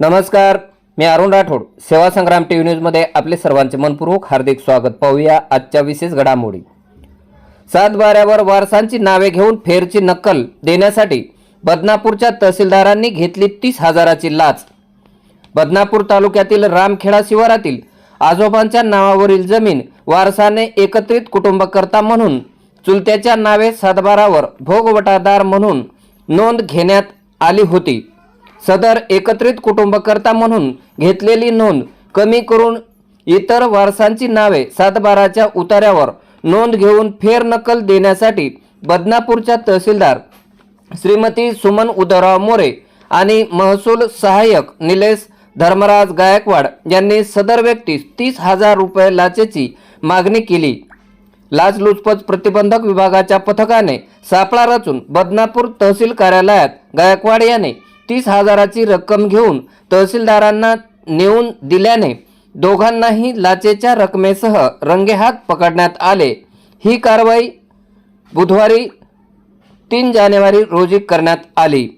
नमस्कार मी अरुण राठोड. सेवा संग्राम T V न्यूजमध्ये आपले सर्वांचे मनपूर्वक हार्दिक स्वागत. पाहूया आजच्या विशेष घडामोडी. सातबाऱ्यावर वारसांची नावे घेऊन फेरची नक्कल देण्यासाठी बदनापूरच्या तहसीलदारांनी घेतली तीस हजाराची लाच. बदनापूर तालुक्यातील रामखेडा शिवारातील आजोबांच्या नावावरील जमीन वारसाने एकत्रित कुटुंबकर्ता म्हणून चुलत्याच्या नावे सातबारावर भोगवटादार म्हणून नोंद घेण्यात आली होती. सदर एकत्रित कुटुंबकर्ता म्हणून घेतलेली नोंद कमी करून इतर वारसांची नावे सातबाराच्या उतार्यावर नोंद घेऊन फेरनकल देण्यासाठी बदनापूरच्या तहसीलदार श्रीमती सुमन उदयराव मोरे आणि महसूल सहाय्यक निलेश धर्मराज गायकवाड यांनी सदर व्यक्तीस तीस हजार रुपये लाचेची मागणी केली. लाचलुचपत प्रतिबंधक विभागाच्या पथकाने सापळा रचून बदनापूर तहसील कार्यालयात गायकवाड याने तीस हजाराची रक्कम घेऊन तहसीलदारांना नेऊन दिल्याने दोघांनाही लाचेच्या रकमेसह रंगेहात पकडण्यात आले. ही कारवाई बुधवारी तीन जानेवारी रोजी करण्यात आली.